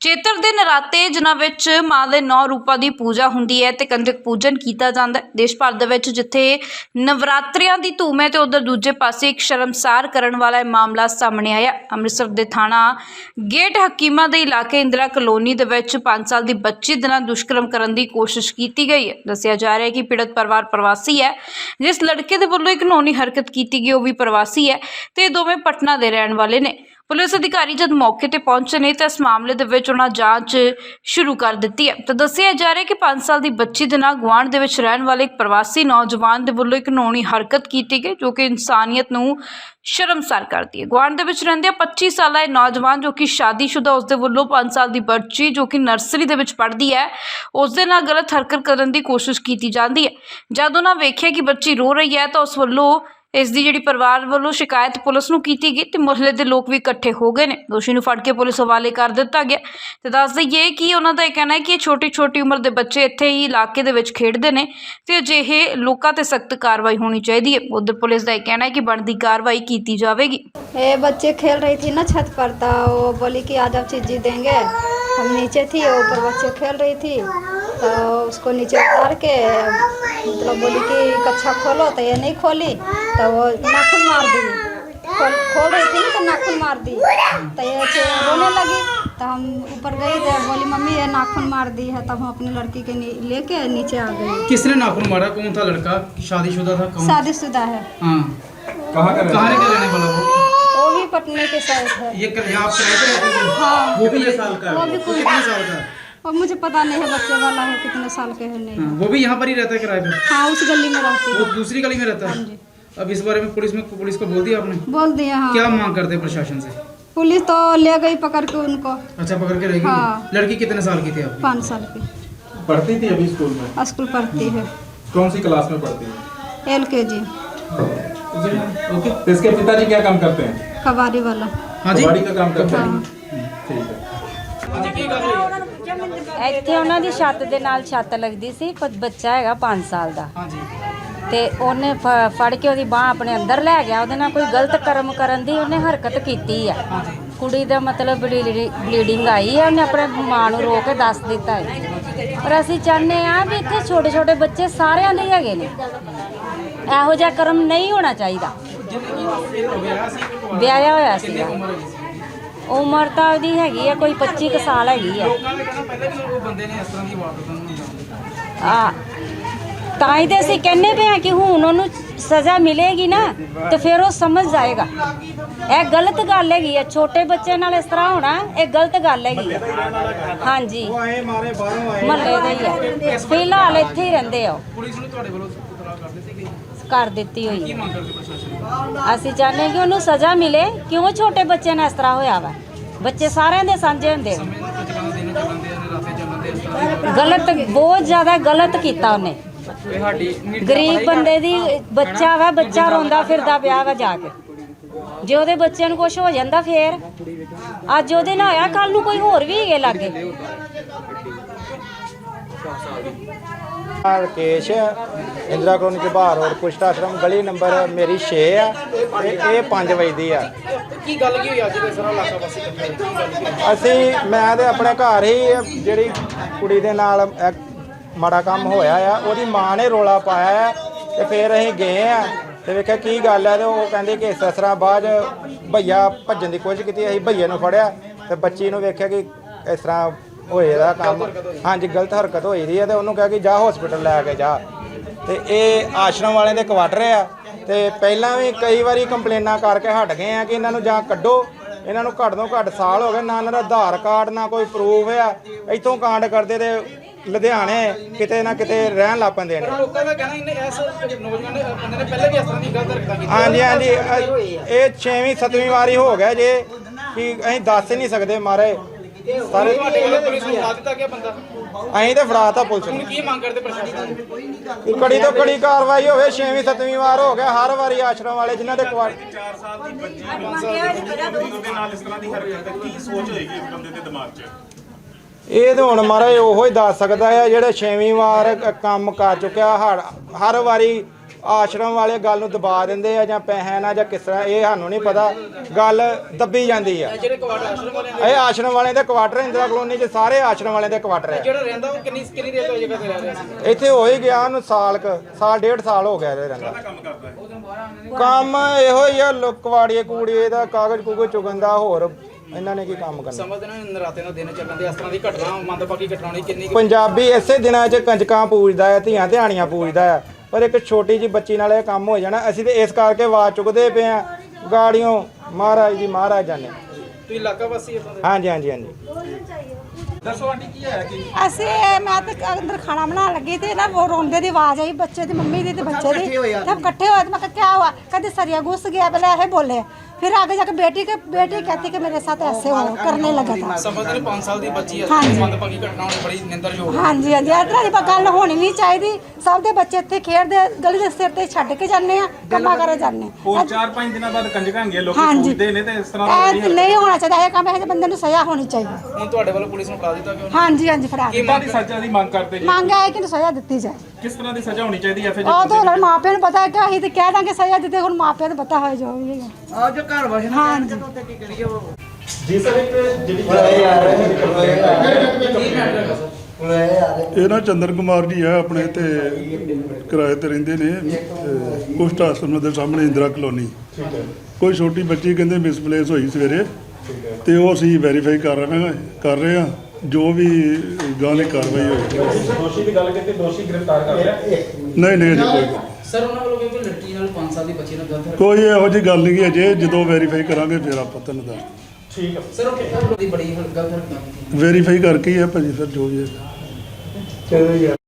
ਚੇਤਰ ਦੇ ਨਰਾਤੇ, ਜਿਨ੍ਹਾਂ ਵਿੱਚ ਮਾਂ ਦੇ ਨੌ ਰੂਪਾਂ ਦੀ ਪੂਜਾ ਹੁੰਦੀ ਹੈ ਤੇ ਕੰਜਕ ਪੂਜਨ ਕੀਤਾ ਜਾਂਦਾ ਹੈ। ਦੇਸ਼ ਭਰ ਦੇ ਵਿੱਚ ਜਿੱਥੇ ਨਵਰਾਤਰਿਆਂ ਦੀ ਧੂਮ ਹੈ ਤੇ ਉਧਰ ਦੂਜੇ ਪਾਸੇ ਇੱਕ ਸ਼ਰਮਸਾਰ ਕਰਨ ਵਾਲਾ ਇਹ ਮਾਮਲਾ ਸਾਹਮਣੇ ਆਇਆ। ਅੰਮ੍ਰਿਤਸਰ ਦੇ ਥਾਣਾ ਗੇਟ ਹਕੀਮਾ ਦੇ ਇਲਾਕੇ ਇੰਦਰਾ ਕਲੋਨੀ ਦੇ ਵਿੱਚ 5 ਸਾਲ ਦੀ ਬੱਚੀ ਦੇ ਨਾਲ ਦੁਸ਼ਕਰਮ ਕਰਨ ਦੀ ਕੋਸ਼ਿਸ਼ ਕੀਤੀ ਗਈ ਹੈ। ਦੱਸਿਆ ਜਾ ਰਿਹਾ ਹੈ ਕਿ ਪੀੜਤ ਪਰਿਵਾਰ ਪ੍ਰਵਾਸੀ ਹੈ, ਜਿਸ ਲੜਕੇ ਦੇ ਵੱਲੋਂ ਇੱਕ ਘਿਨੌਣੀ ਹਰਕਤ ਕੀਤੀ ਗਈ, ਉਹ ਵੀ ਪ੍ਰਵਾਸੀ ਹੈ ਤੇ ਦੋਵੇਂ ਪਟਨਾ ਦੇ ਰਹਿਣ ਵਾਲੇ ਨੇ। ਪੁਲਿਸ ਅਧਿਕਾਰੀ ਜਦ ਮੌਕੇ ਤੇ ਪਹੁੰਚੇ ਨੇ ਤਾਂ ਇਸ ਮਾਮਲੇ ਦੇ ਵਿੱਚ ਉਹਨਾਂ ਜਾਂਚ ਸ਼ੁਰੂ ਕਰ ਦਿੱਤੀ ਹੈ। ਤਾਂ ਦੱਸਿਆ ਜਾ ਰਿਹਾ ਕਿ 5 ਸਾਲ ਦੀ ਬੱਚੀ ਦੇ ਨਾਲ ਗੁਆਂਢ ਦੇ ਵਿੱਚ ਰਹਿਣ ਵਾਲੇ ਇੱਕ ਪ੍ਰਵਾਸੀ ਨੌਜਵਾਨ ਦੇ ਵੱਲੋਂ ਇੱਕ ਨੌਣੀ ਹਰਕਤ ਕੀਤੀ ਗਈ, ਜੋ ਕਿ ਇਨਸਾਨੀਅਤ ਨੂੰ ਸ਼ਰਮਸਾਰ ਕਰਦੀ ਹੈ। ਗੁਆਂਢ ਦੇ ਵਿੱਚ ਰਹਿੰਦੇ 25 ਸਾਲਾ ਇਹ ਨੌਜਵਾਨ, ਜੋ ਕਿ ਸ਼ਾਦੀशुदा ਉਸ ਦੇ ਵੱਲੋਂ 5 ਸਾਲ ਦੀ ਬੱਚੀ, ਜੋ ਕਿ ਨਰਸਰੀ ਦੇ ਵਿੱਚ ਪੜ੍ਹਦੀ ਹੈ ਉਸ ਦੇ ਨਾਲ ਗਲਤ ਹਰਕਤ ਕਰਨ ਦੀ ਕੋਸ਼ਿਸ਼ ਕੀਤੀ ਜਾਂਦੀ ਹੈ। ਜਦ ਉਹਨਾਂ ਵੇਖਿਆ ਕਿ ਬੱਚੀ ਰੋ ਰਹੀ ਹੈ ਤਾਂ ਉਸ ਵੱਲੋਂ ਇਸ ਦੀ ਜਿਹੜੀ ਪਰਿਵਾਰ ਵੱਲੋਂ ਸ਼ਿਕਾਇਤ ਪੁਲਿਸ ਨੂੰ ਕੀਤੀ ਗਈ ਤੇ ਮੁਹੱਲੇ ਦੇ ਲੋਕ ਵੀ ਇਕੱਠੇ ਹੋ ਗਏ ਨੇ ਦੋਸ਼ੀ ਨੂੰ ਫੜ ਕੇ ਪੁਲਿਸ ਹਵਾਲੇ ਕਰ ਦਿੱਤਾ ਗਿਆ ਤੇ ਦੱਸ ਦਈਏ ਕਿ ਉਹਨਾਂ ਦਾ ਇਹ ਕਹਿਣਾ ਹੈ ਕਿ ਛੋਟੀ ਛੋਟੀ ਉਮਰ ਦੇ ਬੱਚੇ ਇੱਥੇ ਹੀ ਇਲਾਕੇ ਦੇ ਵਿੱਚ ਖੇਡਦੇ ਨੇ ਤੇ ਅਜਿਹੇ ਲੋਕਾਂ ਤੇ ਸਖਤ ਕਾਰਵਾਈ ਹੋਣੀ ਚਾਹੀਦੀ ਹੈ ਉਧਰ ਪੁਲਿਸ ਦਾ ਇਹ ਕਹਿਣਾ ਹੈ ਕਿ ਬਣਦੀ ਕਾਰਵਾਈ ਕੀਤੀ ਜਾਵੇਗੀ ये बच्चे खेल रही थी ना छत पर तो वो बोली कि आज आप चीज़ी देंगे हम नीचे थी वो ऊपर बच्चे खेल रही थी तो उसको नीचे उतार के मतलब बोली कि कच्छा खोलो तो ये नहीं खोली तो वो नाखून मार दी। खोल खोल रही थी तो नाखून मार दी। तो ये ऐसे रोने लगी तो हम ऊपर गए तो बोली मम्मी ये नाखून मार दी है। तब हम अपनी लड़की के नी- लेके नीचे आ गए। किसने नाखून मारा? कौन था लड़का? शादीशुदा था? कौन? शादीशुदा है। हाँ। कहाँ का रहने वाला? वो? वो भी पटने के साइड है। ये कर, आप हाँ। वो भी ये साल का वो भी कितने साल का है? और मुझे पता नहीं है बच्चे वाला है कितने साल के है नहीं। हाँ, वो भी यहाँ पर ही रहता है किराए पे हाँ उस गली में रहती वो है दूसरी गली में रहता हाँ? है जी। अब इस बारे में पुलिस में पुलिस को बोल दिया आपने? बोल दिए हाँ। क्या मांग करते हैं प्रशासन से? पुलिस तो ले गई पकड़ के उनको। अच्छा पकड़ के रहेगी? हाँ। लड़की कितने साल की थी आप पाँच साल की। पढ़ती थी अभी स्कूल में? स्कूल पढ़ती है। कौन सी क्लास में पढ़ती है? एल के जी ओके तो इसके पिताजी क्या काम करते हैं? कबाड़ी वाला। हाँ जी। कबाड़ी का काम करते हाँ। हैं। ठीक है। ਇੱਥੇ ਉਹਨਾਂ ਦੀ ਛੱਤ ਦੇ ਨਾਲ ਛੱਤ ਲੱਗਦੀ ਸੀ ਪਰ ਬੱਚਾ ਹੈਗਾ 5 ਸਾਲ ਦਾ। ਹਾਂਜੀ। ਤੇ ਉਹਨੇ ਫ- ਫੜ ਕੇ ਉਹਦੀ ਬਾਹ ਆਪਣੇ ਅੰਦਰ ਲੈ ਗਿਆ ਉਹਦੇ ਨਾਲ ਕੋਈ ਗਲਤ ਕਰਮ ਕਰਨ ਦੀ ਉਹਨੇ ਹਰਕਤ ਕੀਤੀ ਆ। ਕੁੜੀ ਦਾ ਮਤਲਬ ਬਲੀਡਿੰਗ ਆਈ ਆ ਉਹਨੇ ਆਪਣੇ ਮਾਂ ਨੂੰ ਰੋ ਕੇ ਦੱਸ ਦਿੱਤਾ ਹੈ। ਪਰ ਅਸੀਂ ਚਾਹੁੰਦੇ ਆ ਵੀ ਇੱਥੇ ਛੋਟੇ ਛੋਟੇ ਬੱਚੇ ਸਾਰਿਆਂ ਦੇ ਹੈਗੇ ਨੇ। ਇਹੋ ਜਿਹਾ ਕਰਮ ਨਹੀਂ ਹੋਣਾ ਚਾਹੀਦਾ। ਜਿੰਦਗੀ ਵਿਆਹਿਆ ਹੋਇਆ ਸੀ? ਤਾਂ ਉਹਦੀ ਹੈਗੀ ਆ ਕੋਈ 25 ਕੁ ਸਾਲ ਹੈਗੀ ਆ। ਲੋਕਾਂ ਨੇ ਕਹਿਣਾ ਪਹਿਲਾਂ ਵੀ ਉਹ ਬੰਦੇ ਨੇ ਇਸ ਤਰ੍ਹਾਂ ਦੀ ਵਾਰਦਾਤਾਂ ਨੂੰ ਅੰਜਾਮ ਦਿੱਤਾ। ਆ ਤਾਂ ਹੀ ਤੇ ਅਸੀਂ ਕਹਿੰਨੇ ਪਏ ਆ ਕਿ ਹੁਣ ਉਹਨੂੰ ਸਜ਼ਾ ਮਿਲੇਗੀ ਨਾ ਤੇ ਫਿਰ ਉਹ ਸਮਝ ਜਾਏਗਾ। ਇਹ ਗਲਤ ਗੱਲ ਹੈਗੀ ਆ ਛੋਟੇ ਬੱਚੇ ਨਾਲ ਇਸ ਤਰ੍ਹਾਂ ਹੋਣਾ ਇਹ ਗਲਤ ਗੱਲ ਹੈਗੀ ਆ। ਹਾਂਜੀ। ਮਹੱਲੇ ਦੇ ਹੀ ਆ। ਫਿਲਹਾਲ ਇੱਥੇ ਹੀ ਰਹਿੰਦੇ ਆ ਉਹ। ਪੁਲਿਸ ਨੂੰ ਤੁਹਾਡੇ ਵੱਲੋਂ ਕਰ ਦਿੱਤੀ ਹੋਈ ਹੈ। ਅਸੀਂ ਚਾਹੁੰਦੇ ਕਿ ਉਹਨੂੰ ਸਜ਼ਾ ਮਿਲੇ, ਕਿਉਂ ਛੋਟੇ ਬੱਚੇ ਨਾਲ ਇਸ ਤਰ੍ਹਾਂ ਹੋਇਆ ਵਾ ਬੱਚੇ ਸਾਰਿਆਂ ਦੇ ਸਾਂਝੇ ਹੁੰਦੇ ਆ। ਗਲਤ, ਬਹੁਤ ਜ਼ਿਆਦਾ ਗਲਤ ਕੀਤਾ ਉਹਨੇ ਗਰੀਬ ਬੰਦੇ ਦੀ ਬੱਚਾ ਵਾ, ਬੱਚਾ ਰੋਂਦਾ ਫਿਰਦਾ ਪਿਆ ਵਾ ਜਾ ਕੇ ਜੇ ਉਹਦੇ ਬੱਚਿਆਂ ਨੂੰ ਕੁਝ ਹੋ ਜਾਂਦਾ ਫੇਰ, ਅੱਜ ਉਹਦੇ ਨਾਲ ਹੋਇਆ ਕੱਲ ਨੂੰ ਕੋਈ ਹੋਰ ਵੀ ਹੈਗੇ ਲਾਗੇ ਰਕੇਸ਼ ਇੰਦਰਾ ਕਲੋਨੀ ਦੇ ਬਾਹਰ ਰੋਡ ਕੁਸ਼ਟ ਆਸ਼ਰਮ ਗਲੀ ਨੰਬਰ ਮੇਰੀ 6 ਆ ਤੇ ਇਹ 5 ਵਜੇ ਦੀ ਆ ਕੀ ਗੱਲ ਕੀ ਹੋਈ ਅੱਜ ਦੇ ਸਾਰਾ ਇਲਾਕਾ ਵਾਸੀ ਇਕੱਠੇ? ਅਸੀਂ ਮੈਂ ਤੇ ਆਪਣੇ ਘਰ ਹੀ ਜਿਹੜੀ ਕੁੜੀ ਦੇ ਨਾਲ ਮਾੜਾ ਕੰਮ ਹੋਇਆ ਆ ਉਹਦੀ ਮਾਂ ਨੇ ਰੋਲਾ ਪਾਇਆ ਆ ਤੇ ਫਿਰ ਅਸੀਂ ਗਏ ਆ ਤੇ ਵੇਖਿਆ ਕੀ ਗੱਲ ਆ ਤੇ ਉਹ ਕਹਿੰਦੇ ਕਿ ਇਸ ਤਰ੍ਹਾਂ ਬਾਅਦ ਭਈਆ ਭੱਜਣ ਦੀ ਕੋਸ਼ਿਸ਼ ਕੀਤੀ ਅਸੀਂ ਭਈਏ ਨੂੰ ਫੜਿਆ ਤੇ ਬੱਚੀ ਨੂੰ ਵੇਖਿਆ ਕਿ ਇਸ ਤਰ੍ਹਾਂ ਹੋਏ ਦਾ ਕੰਮ। ਹਾਂਜੀ ਗਲਤ ਹਰਕਤ ਹੋਈ ਦੀ ਹੈ ਤੇ ਉਹਨੂੰ ਕਿਹਾ ਕਿ ਜਾ ਹਸਪੀਟਲ ਲੈ ਕੇ ਜਾ। ਤੇ ਇਹ ਆਸ਼ਰਮ ਵਾਲਿਆਂ ਦੇ ਕੁਆਟਰ ਆ। ਤੇ ਪਹਿਲਾਂ ਵੀ ਕਈ ਵਾਰੀ ਕੰਪਲੇਨਾਂ ਕਰਕੇ ਹਟ ਗਏ ਆ ਕਿ ਇਹਨਾਂ ਨੂੰ ਜਾਂ ਕੱਢੋ। ਇਹਨਾਂ ਨੂੰ ਘੱਟ ਤੋਂ ਘੱਟ ਸਾਲ ਹੋ ਗਏ ਨਾ ਇਹਨਾਂ ਦਾ ਆਧਾਰ ਕਾਰਡ ਨਾ ਕੋਈ ਪ੍ਰੂਫ ਆ। ਇੱਥੋਂ ਕਾਂਡ ਕਰਦੇ ਤੇ ਲੁਧਿਆਣੇ ਕਿਤੇ ਨਾ ਕਿਤੇ ਰਹਿਣ ਲੱਗ ਪੈਂਦੇ ਨੇ। ਲੋਕਾਂ ਦਾ ਕਹਿਣਾ ਇਹਨੇ ਇਸ ਨੌਜਵਾਨ ਨੇ ਬੰਦੇ ਨੇ ਪਹਿਲਾਂ ਵੀ ਇਸ ਤਰ੍ਹਾਂ ਦੀ ਗਲਤ ਹਰਕਤਾਂ ਕੀਤੀਆਂ। ਹਾਂਜੀ ਹਾਂਜੀ ਇਹ 6ਵੀਂ 7ਵੀਂ ਵਾਰੀ ਹੋ ਗਿਆ ਜੇ ਕਿ ਅਸੀਂ ਦੱਸ ਨਹੀਂ ਸਕਦੇ ਮਾਰੇ। ਸਾਰੇ ਤੁਹਾਡੇ ਵੱਲੋਂ ਪੁਲਿਸ ਨੂੰ ਫੜਾ ਦਿੱਤਾ ਗਿਆ ਬੰਦਾ। ਅਸੀਂ ਤੇ ਫੜਾਤਾ ਪੁਲਿਸ ਨੂੰ। ਕੀ ਮੰਗ ਕਰਦੇ ਪ੍ਰਸ਼ਾਸਨ ਕੜੀ ਤੋਂ ਕੜੀ ਕਾਰਵਾਈ ਹੋਵੇ 6ਵੀਂ 7ਵੀਂ ਵਾਰ ਹੋ ਗਿਆ ਹਰ ਵਾਰੀ ਆਸ਼ਰਮ ਵਾਲੇ ਜਿਨ੍ਹਾਂ ਦੇ ਕੁਆਟਰ ਉਹਦੇ ਨਾਲ ਇਸ ਤਰ੍ਹਾਂ ਦੀ ਹਰਕਤ ਕੀ ਸੋਚ ਹੋਏਗੀ ਇਸ ਬੰਦੇ ਦੇ ਦਿਮਾਗ 'ਚ? ਇਹ ਤਾਂ ਹੁਣ ਮਹਾਰਾਜ ਉਹੋ ਹੀ ਦੱਸ ਸਕਦਾ ਹੈ ਜਿਹੜੇ 6ਵੀਂ ਵਾਰ ਕੰਮ ਕਰ ਚੁੱਕਿਆ ਹਰ ਵਾਰੀ ਆਸ਼ਰਮ ਵਾਲੇ ਗੱਲ ਨੂੰ ਦਬਾ ਦਿੰਦੇ ਆ ਜਾਂ ਪੈਸਿਆਂ ਨਾਲ ਜਾਂ ਕਿਸ ਤਰ੍ਹਾਂ ਇਹ ਸਾਨੂੰ ਨਹੀਂ ਪਤਾ। ਗੱਲ ਦੱਬੀ ਜਾਂਦੀ ਆ। ਜਿਹੜੇ ਕੁਆਟਰ ਆਸ਼ਰਮ ਵਾਲੇ ਨੇ ਇਹ ਆਸ਼ਰਮ ਵਾਲਿਆਂ ਦੇ ਕੁਆਟਰ ਇੰਦਰਾ ਕਲੋਨੀ 'ਚ ਸਾਰੇ ਆਸ਼ਰਮ ਵਾਲਿਆਂ ਦੇ ਕੁਆਟਰ ਹੈ ਜਿਹੜਾ ਰਹਿੰਦਾ ਉਹ ਕਿੰਨੀ ਕਿੰਨੀ ਦੇਰ ਤੋਂ ਇਹ ਜਗ੍ਹਾ ਤੇ ਰਹਿ ਰਿਹਾ ਸੀ? ਇੱਥੇ ਹੋ ਹੀ ਗਿਆ ਉਹਨੂੰ ਸਾਲ ਕ ਸਾਲ ਡੇਢ ਸਾਲ ਹੋ ਗਿਆ ਇਹਦੇ ਰਹਿੰਦਾ। ਕੰਮ ਕਰਦਾ ਹੈ ਕੰਮ ਇਹੋ ਹੀ ਆ ਲੁ- ਕਵਾੜੀਏ ਕੂੜੀਏ ਦਾ ਕਾਗਜ਼ ਕੂਗਜ਼ ਚੁਗਣ ਦਾ ਹੋਰ ਇਹਨਾਂ ਨੇ ਕੀ ਕੰਮ ਕਰਨਾ? ਸਮਝਦੇ ਨਾ ਨਰਾਤੇ ਨੂੰ ਦਿਨ ਚੱਲਣ ਦੇ ਇਸ ਤਰ੍ਹਾਂ ਦੀ ਘਟਨਾ ਮੰਦਭਾਗੀ ਘਟਨਾ ਹੋਣੀ ਕਿੰਨੀ ਕੁ- ਪੰਜਾਬੀ ਇਸੇ ਦਿਨਾਂ 'ਚ ਕੰਜਕਾਂ ਪੂਜਦਾ ਹੈ ਧੀਆਂ ਧਿਆਣੀਆਂ ਪੂਜਦਾ ਹੈ ਪਰ ਇੱਕ ਛੋਟੀ ਜੀ ਬੱਚੀ ਨਾਲ ਇਹ ਕੰਮ ਹੋ ਜਾਣਾ। ਅਸੀਂ ਤੇ ਇਸ ਕਰਕੇ ਆਵਾਜ਼ ਚੁੱਕਦੇ ਪਏ ਆ ਗਾੜੀਆਂ ਮਹਾਰਾਜ ਜੀ ਮਹਾਰਾਜ ਜਾਣੇ। ਤੁਸੀਂ ਇਲਾਕਾ ਵਾਸੀ ਹੋ ਹਾਂਜੀ ਹਾਂਜੀ ਹਾਂਜੀ। ਦੱਸੋ ਆਂਟੀ ਕੀ ਹੋਇਆ ਕੀ? ਅਸੀਂ ਇਹ- ਮੈਂ ਤੇ ਅੰਦਰ ਖਾਣਾ ਬਣਾਉਣ ਲੱਗੀ ਤੇ ਨਾ ਉਹ ਰੋਂਦੇ ਦੀ ਆਵਾਜ਼ ਆਈ ਬੱਚੇ ਦੀ ਮੰਮੀ ਦੀ ਤੇ ਬੱਚੇ ਦੀ। ਸਭ ਇਕੱਠੇ ਹੋਏ ਮੈਂ ਕਿਹਾ ਕੀ ਹੋਇਆ? ਕਹਿੰਦੇ ਸਰੀਆ ਗੁੱਸ ਗਿਆ ਪਹਿਲਾਂ ਇਹ ਬੋਲੇ। फिर आगे जाके बेटी के बेटी कहती कि मेरे साथ ऐसे हो करने लगा था ਸਮਝਦੇ ਨੇ 5 ਸਾਲ ਦੀ ਬੱਚੀ ਹੈ ਹਾਂਜੀ। ਮੰਦਭਾਗੀ ਘਟਨਾ ਹੋਣੀ ਬੜੀ ਨਿੰਦਰਯੋਗ ਹਾਂਜੀ ਹਾਂਜੀ ਇਸ ਤਰ੍ਹਾਂ ਦੀ ਗੱਲ ਹੋਣੀ ਨਹੀਂ ਚਾਹੀਦੀ ਸਭ ਦੇ ਬੱਚੇ ਇੱਥੇ ਖੇਡਦੇ ਗਲੀ ਦੇ ਸਿਰ ਤੇ ਛੱਡ ਕੇ ਜਾਂਦੇ ਆ ਕੰਮਾਂ ਕਰੇ ਜਾਂਦੇ ਹੋਰ 4-5 ਦਿਨਾਂ ਬਾਅਦ ਕੰਜਕਾਂ ਹੈਗੀਆਂ ਲੋਕੀ ਹਾਂਜੀ ਪੂਜਦੇ ਨੇ ਤੇ ਇਸ ਤਰ੍ਹਾਂ ਦਾ ਇਹ ਨਹੀਂ ਹੋਣਾ ਚਾਹੀਦਾ ਇਹ ਕੰਮ ਇਹ ਜਿਹੇ ਬੰਦੇ ਨੂੰ ਸਜ਼ਾ ਹੋਣੀ ਚਾਹੀਦੀ ਹੁਣ ਤੁਹਾਡੇ ਵੱਲੋਂ ਪੁਲਿਸ ਨੂੰ ਫੜਾ ਦਿੱਤਾ ਕਿ ਹਾਂਜੀ ਹਾਂਜੀ ਫੜਾ ਕਿੰਨਾ ਦੀ ਸਜ਼ਾ ਦੀ ਮੰਗ ਕਰਦੇ ਜੀ ਮੰਗ ਹੈ ਕਿ ਇਹਨੂੰ ਸਜ਼ਾ ਦਿੱਤੀ ਜਾਏ ਕਿਸ ਤਰ੍ਹਾਂ ਦੀ ਸਜ਼ਾ ਹੋਣੀ ਚਾਹੀਦੀ ਹੈ ਫਿਰ ਉਹ ਤਾਂ ਹੁਣ ਮਾਪਿਆਂ ਨੂੰ ਪਤਾ ਹੈ ਕਿ ਅਸੀਂ ਤੇ ਕਹਿ ਦਾਂਗੇ ਸਜ਼ਾ ਦਿੱਤੇ ਹੁਣ ਮਾਪਿਆਂ ਨੂੰ ਪਤਾ ਹੋਏ ਜੋ ਵੀ ਹੈਗਾ ਆ ਜੋ ਘਰ ਵਸਣ ਹਾਂਜੀ। ਜੀ ਸਰ ਇੱਕ ਜਿਹੜੀ ਇਹ ਨਾ ਚੰਦਰ ਕੁਮਾਰ ਜੀ ਆ ਆਪਣੇ ਤੇ ਕਿਰਾਏ ਤੇ ਰਹਿੰਦੇ ਨੇ ਕੁਸ਼ਟ ਆਸ਼ਰਮ ਦੇ ਸਾਹਮਣੇ ਇੰਦਰਾ ਕਲੋਨੀ। ਕੋਈ ਛੋਟੀ ਬੱਚੀ ਕਹਿੰਦੇ ਮਿਸਪਲੇਸ ਹੋਈ ਸਵੇਰੇ ਤੇ ਉਹ ਅਸੀਂ ਵੈਰੀਫਾਈ ਕਰ ਰਹੇ ਹਾਂ ਕਰ ਰਹੇ ਹਾਂ ਜੋ ਵੀ ਗਾਲੀ ਕਾਰਵਾਈ ਹੋਈ। ਦੋਸ਼ੀ ਦੀ ਗੱਲ ਕੀਤੀ ਦੋਸ਼ੀ ਗ੍ਰਿਫਤਾਰ ਕਰ ਲਿਆ ਨਹੀਂ ਨਹੀਂ ਜੀ ਕੋਈ। ਸਰ ਉਹਨਾਂ ਵੱਲੋਂ ਕਿਉਂਕਿ ਲੜਕੀ ਨਾਲ 5 ਸਾਲ ਦੀ ਬੱਚੀ ਨਾਲ ਗਲਤ ਕੋਈ ਇਹੋ ਜੀ ਗੱਲ ਨਹੀਂ ਅਜੇ ਜਦੋਂ ਵੈਰੀਫਾਈ ਕਰਾਂਗੇ ਫਿਰ ਆਪਾਂ ਤੁਹਾਨੂੰ ਦੱਸ ਠੀਕ ਹੈ। ਸਰ ਉਹ ਦੀ ਬੜੀ ਗਲਤ ਹਰਕਤ ਕੀਤੀ ਵੈਰੀਫਾਈ ਕਰਕੇ ਹੀ ਹੈ ਭਾਜੀ ਫਿਰ ਜੋ ਵੀ ਹੈ।